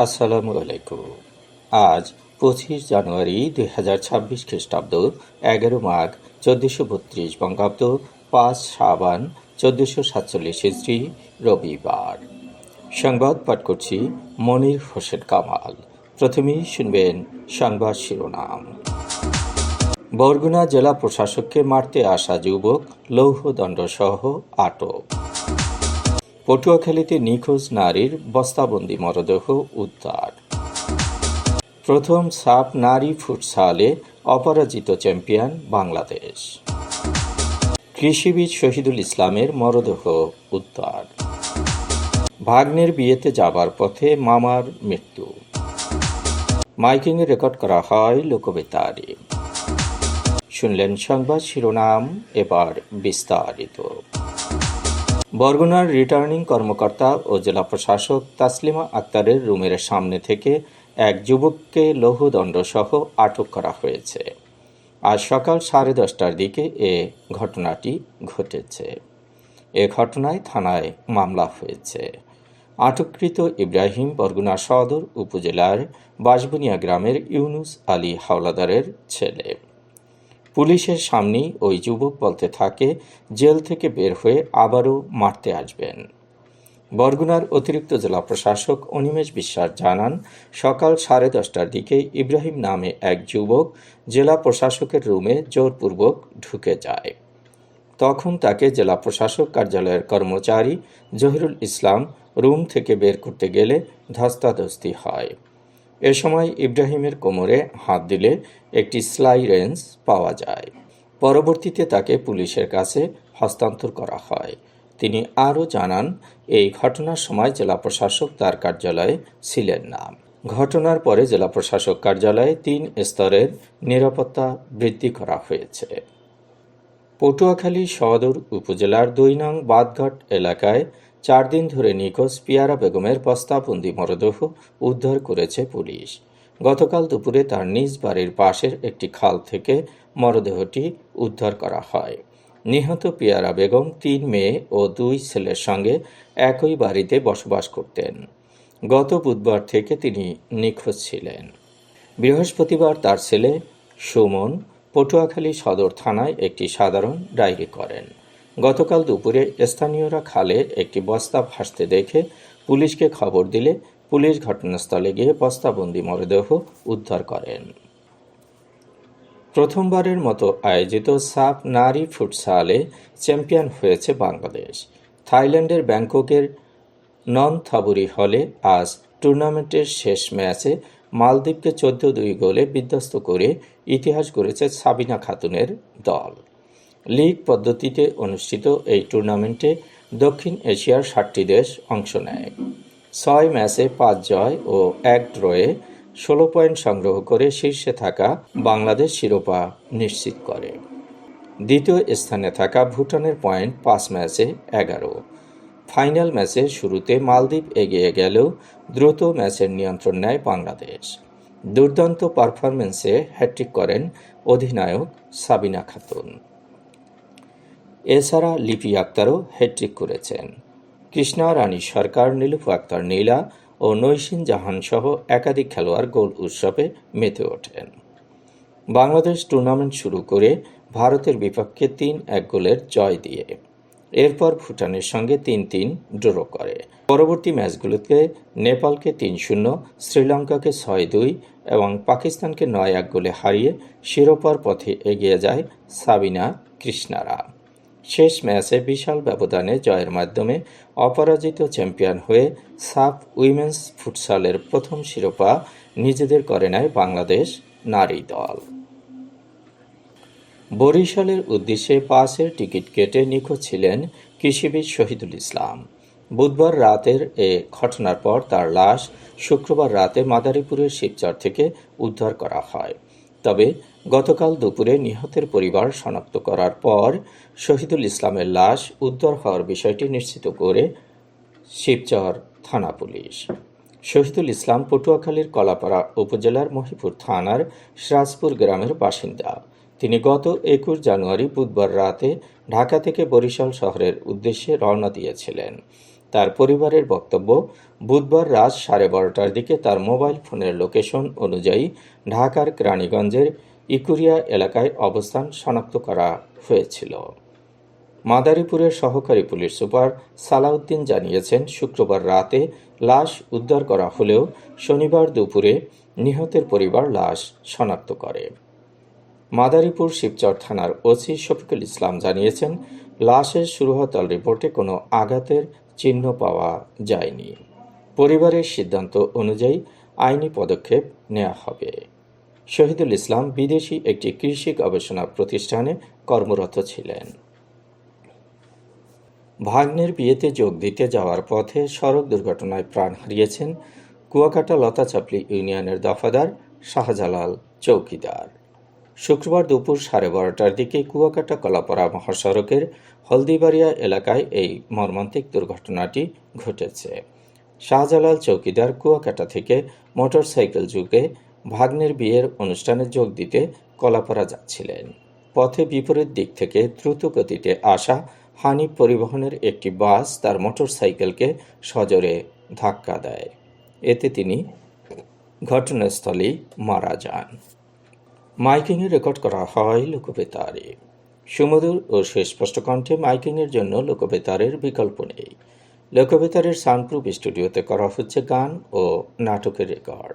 আসসালামু আলাইকুম। আজ পঁচিশ জানুয়ারি দুই হাজার ছাব্বিশ খ্রিস্টাব্দ, এগারো মাঘ, চোদ্দশো বত্রিশ বঙ্গাব্দ, পাঁচ সাবান চোদ্দশো সাতচল্লিশ হিজড়ি রবিবার। সংবাদ পাঠ করছি মনির হোসেন কামাল। প্রথমেই শুনবেন সংবাদ শিরোনাম। বরগুনা জেলা প্রশাসককে মারতে আসা যুবক, লৌহদণ্ডসহ আটক। পটুয়াখালীতে নিখোঁজ নারীর বস্তাবন্দি মরদেহ উদ্ধার। প্রথম সাপ নারী ফুটসালে অপরাজিত চ্যাম্পিয়ন বাংলাদেশ। কৃষিবিদ শহীদুল ইসলামের মরদেহ উদ্ধার। ভাগ্নের বিয়েতে যাবার পথে মামার মৃত্যু। মাইকিংয়ে রেকর্ড করা হয় লোকবেতারে। শুনলেন সংবাদ শিরোনাম, এবার বিস্তারিত। বরগুনার রিটার্নিং কর্মকর্তা ও জেলা প্রশাসক তাসলিমা আক্তারের রুমের সামনে থেকে এক যুবককে লৌহদণ্ডসহ আটক করা হয়েছে। আজ সকাল সাড়ে দশটার দিকে এ ঘটনাটি ঘটেছে। এ ঘটনায় থানায় মামলা হয়েছে। আটককৃত ইব্রাহিম বরগুনা সদর উপজেলার বাঁশবুনিয়া গ্রামের ইউনুস আলী হাওলাদারের ছেলে। পুলিশের সামনেই ওই যুবক বলতে থাকে, জেল থেকে বের হয়ে আবারও মারতে আসবেন। বরগুনার অতিরিক্ত জেলা প্রশাসক অনিমেষ বিশ্বাস জানান, সকাল সাড়ে দশটার দিকে ইব্রাহিম নামে এক যুবক জেলা প্রশাসকের রুমে জোরপূর্বক ঢুকে যায়। তখন তাকে জেলা প্রশাসক কার্যালয়ের কর্মচারী জহিরুল ইসলাম রুম থেকে বের করতে গেলে ধস্তাধস্তি হয়। এ সময় ইব্রাহিমের কোমরে হাত দিলে একটি স্লাই রেঞ্জ পাওয়া যায়। পরবর্তীতে তাকে পুলিশের কাছে হস্তান্তর করা হয়। তিনি আরও জানান, এই ঘটনার সময় জেলা প্রশাসক তার কার্যালয়ে ছিলেন না। ঘটনার পরে জেলা প্রশাসক কার্যালয়ে তিন স্তরের নিরাপত্তা বৃদ্ধি করা হয়েছে। পটুয়াখালী সদর উপজেলার দুই নং বাদঘাট এলাকায় চার দিন ধরে নিখোঁজ পিয়ারা বেগমের বস্তাবন্দি মরদেহ উদ্ধার করেছে পুলিশ। গতকাল দুপুরে তার নিজ বাড়ির পাশের একটি খাল থেকে মরদেহটি উদ্ধার করা হয়। নিহত পিয়ারা বেগম তিন মেয়ে ও দুই ছেলের সঙ্গে একই বাড়িতে বসবাস করতেন। গত বুধবার থেকে তিনি নিখোঁজ ছিলেন। বৃহস্পতিবার তার ছেলে সুমন পটুয়াখালী সদর থানায় একটি সাধারণ ডায়েরি করেন। গতকাল দুপুরে স্থানীয়রা খালে একটি বস্তা ভাসতে দেখে পুলিশকে খবর দিলে পুলিশ ঘটনাস্থলে গিয়ে বস্তাবন্দি মরদেহ উদ্ধার করেন। প্রথমবারের মতো আয়োজিত সাফ নারী ফুটসালে চ্যাম্পিয়ন হয়েছে বাংলাদেশ। থাইল্যান্ডের ব্যাংককের নন থাবুরি হলে আজ টুর্নামেন্টের শেষ ম্যাচে মালদ্বীপকে চোদ্দ দুই গোলে বিধ্বস্ত করে ইতিহাস গড়েছে সাবিনা খাতুনের দল। লিগ পদ্ধতিতে অনুষ্ঠিত এই টুর্নামেন্টে দক্ষিণ এশিয়ার ষাটটি দেশ অংশ নেয়। ছয় ম্যাচে পাঁচ জয় ও এক ড্রয়ে ষোলো পয়েন্ট সংগ্রহ করে শীর্ষে থাকা বাংলাদেশ শিরোপা নিশ্চিত করে। দ্বিতীয় স্থানে থাকা ভুটানের পয়েন্ট পাঁচ ম্যাচে এগারো। ফাইনাল ম্যাচের শুরুতে মালদ্বীপ এগিয়ে গেলেও দ্রুত ম্যাচের নিয়ন্ত্রণ নেয় বাংলাদেশ। দুর্দান্ত পারফরমেন্সে হ্যাট্রিক করেন অধিনায়ক সাবিনা খাতুন। এছাড়া লিপি আক্তারও হ্যাট্রিক করেছেন। কৃষ্ণা রানী সরকার, নীলুফ আক্তার নীলা ও নৈশিন জাহান সহ একাধিক খেলোয়াড় গোল উৎসবে মেতে ওঠেন। বাংলাদেশ টুর্নামেন্ট শুরু করে ভারতের বিপক্ষে তিন এক গোলের জয় দিয়ে। এরপর ভুটানের সঙ্গে তিন তিন ড্র করে। পরবর্তী ম্যাচগুলোতে নেপালকে তিন শূন্য শ্রীলঙ্কাকে ছয় দুই এবং পাকিস্তানকে নয় এক গোলে হারিয়ে শিরোপার পথে এগিয়ে যায় সাবিনা কৃষ্ণারা। শেষ ম্যাচে বিশাল ব্যবধানে জয়ের মাধ্যমে অপরাজিত চ্যাম্পিয়ন হয়ে সাফ উইমেন্স ফুটসালের প্রথম শিরোপা নিজেদের করে নেয় বাংলাদেশ নারী দল। বরিশালের উদ্দেশ্যে পাসের টিকিট কেটে নিখোঁজ ছিলেন কৃষিবিদ শহীদুল ইসলাম। বুধবার রাতের এ ঘটনার পর তার লাশ শুক্রবার রাতে মাদারীপুরের শিবচর থেকে উদ্ধার করা হয়। তবে গতকাল দুপুরে নিহতের পরিবার শনাক্ত করার পর শহীদুল ইসলামের লাশ উদ্ধার হওয়ার বিষয়টি নিশ্চিত করে শিবচর থানা পুলিশ। শহীদুল ইসলাম পটুয়াখালীর কলাপাড়া উপজেলার মহিপুর থানার সিরাজপুর গ্রামের বাসিন্দা। তিনি গত একুশ জানুয়ারি বুধবার রাতে ঢাকা থেকে বরিশাল শহরের উদ্দেশ্যে রওনা দিয়েছিলেন। তার পরিবারের বক্তব্য, বুধবার রাত সাড়ে বারোটার দিকে তার মোবাইল ফোনের লোকেশন অনুযায়ী ঢাকার কেরানীগঞ্জের ইকুরিয়া এলাকায় অবস্থান শনাক্ত করা হয়েছিল। মাদারীপুরের সহকারী পুলিশ সুপার সালাউদ্দিন জানিয়েছেন, শুক্রবার রাতে লাশ উদ্ধার করা হলেও শনিবার দুপুরে নিহতের পরিবার লাশ শনাক্ত করে। মাদারীপুর শিবচর থানার ওসি শফিকুল ইসলাম জানিয়েছেন, লাশের সুরহতল রিপোর্টে কোনো আঘাতের চিহ্ন পাওয়া যায়নি। পরিবারের সিদ্ধান্ত অনুযায়ী আইনি পদক্ষেপ নেওয়া হবে। শহীদুল ইসলাম বিদেশি একটি কৃষি গবেষণা প্রতিষ্ঠানে কর্মরত ছিলেন। ভাগ্নের বিয়েতে যোগ দিতে যাওয়ার পথে সড়ক দুর্ঘটনায় প্রাণ হারিয়েছেন কুয়াকাটা লতাচাপলি ইউনিয়নের দফাদার শাহজালাল চৌকিদার। শুক্রবার দুপুর সাড়ে বারোটার দিকে কুয়াকাটা কলাপাড়া মহাসড়কের হলদিবাড়িয়া এলাকায় এই মর্মান্তিক দুর্ঘটনাটি ঘটেছে। শাহজালাল চৌকিদার কুয়াকাটা থেকে মোটরসাইকেল যুগে ভাগ্নের বিয়ের অনুষ্ঠানে যোগ দিতে কলাপাড়া যাচ্ছিলেন পথে বিপরীত দিক থেকে দ্রুত গতিতে আসা হানি পরিবহনের একটি বাস তার মোটরসাইকেলকে সজোরে ধাক্কা দেয়। এতে তিনি ঘটনাস্থলেই মারা যান। মাইকিংয়ে রেকর্ড করা হয় লোকবেতারে। সুমধুর ও সুস্পষ্ট কণ্ঠে মাইকিংয়ের জন্য লোকবেতারের বিকল্প নেই। লোকবেতারের সাউন্ডপ্রুফ স্টুডিওতে করা হচ্ছে গান ও নাটকের রেকর্ড।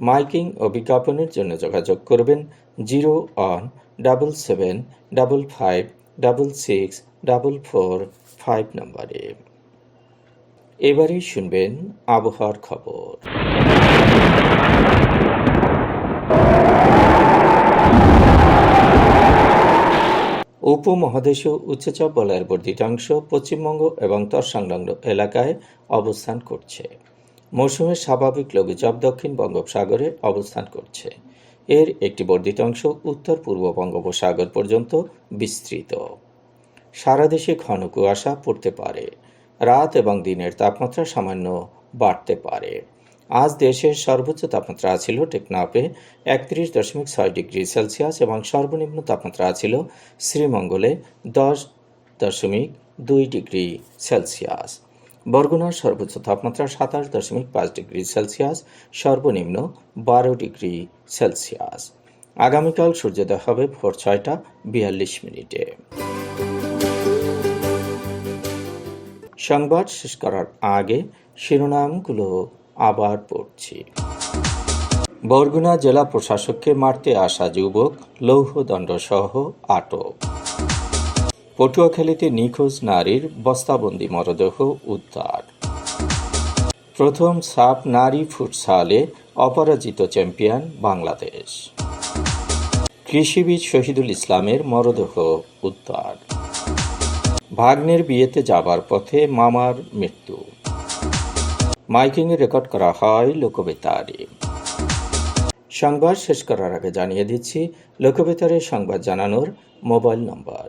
মাইকিং ও বিজ্ঞাপনের জন্য যোগাযোগ করবেন zero one double seven double five double six double four five নম্বরে। এবারেই শুনবেন আবহাওয়ার খবর। উপমহাদেশীয় উচ্চচাপ বলয়ের বর্ধিতাংশ পশ্চিমবঙ্গ এবং তৎসংলগ্ন এলাকায় অবস্থান করছে। মৌসুমের স্বাভাবিক লঘুচাপ দক্ষিণ বঙ্গোপসাগরে অবস্থান করছে। এর একটি বর্ধিতাংশ উত্তর পূর্ব বঙ্গোপসাগর পর্যন্ত বিস্তৃত। সারা দেশে ঘন কুয়াশা পড়তে পারে। রাত এবং দিনের তাপমাত্রা সামান্য বাড়তে পারে। আজ দেশের সর্বোচ্চ তাপমাত্রা ছিল টেকনাফে একত্রিশ দশমিক ছয় ডিগ্রি সেলসিয়াস এবং সর্বনিম্ন তাপমাত্রা ছিল শ্রীমঙ্গলে দশ দশমিক দুই ডিগ্রি সেলসিয়াস। বরগুনার সর্বোচ্চ তাপমাত্রা সাতাশ দশমিক পাঁচ ডিগ্রি সেলসিয়াস, সর্বনিম্ন বারো ডিগ্রি সেলসিয়াস। আগামীকাল সূর্যোদয় হবে ভোর ছয়টা বিয়াল্লিশ মিনিটে। সংবাদ শেষ করার আগে শিরোনামগুলো আবার পড়ছি। বরগুনা জেলা প্রশাসককে মারতে আসা যুবক লৌহদণ্ড সহ আটক। পটুয়াখালীতে নিখোঁজ নারীর বস্তাবন্দি মরদেহ উদ্ধার। প্রথম সাপ নারী ফুটসালে অপরাজিত চ্যাম্পিয়ন বাংলাদেশ। কৃষিবিদ শহীদুল ইসলামের মরদেহ উদ্ধার। ভাগ্নের বিয়েতে যাবার পথে মামার মৃত্যু। মাইকিংয়ে রেকর্ড করা হয় লোকবেতারে। সংবাদ শেষ করার আগে জানিয়ে দিচ্ছি, লোকবেতারে সংবাদ জানানোর মোবাইল নম্বর।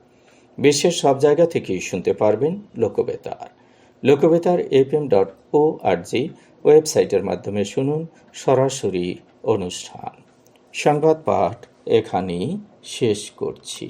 বিশ্বের সব জায়গা থেকেই শুনতে পারবেন Lokbetar. Lokbetar FM dot O R G জি ওয়েবসাইটের মাধ্যমে শুনুন সরাসরি অনুষ্ঠান। সংবাদ পাঠ এখানেই শেষ করছি।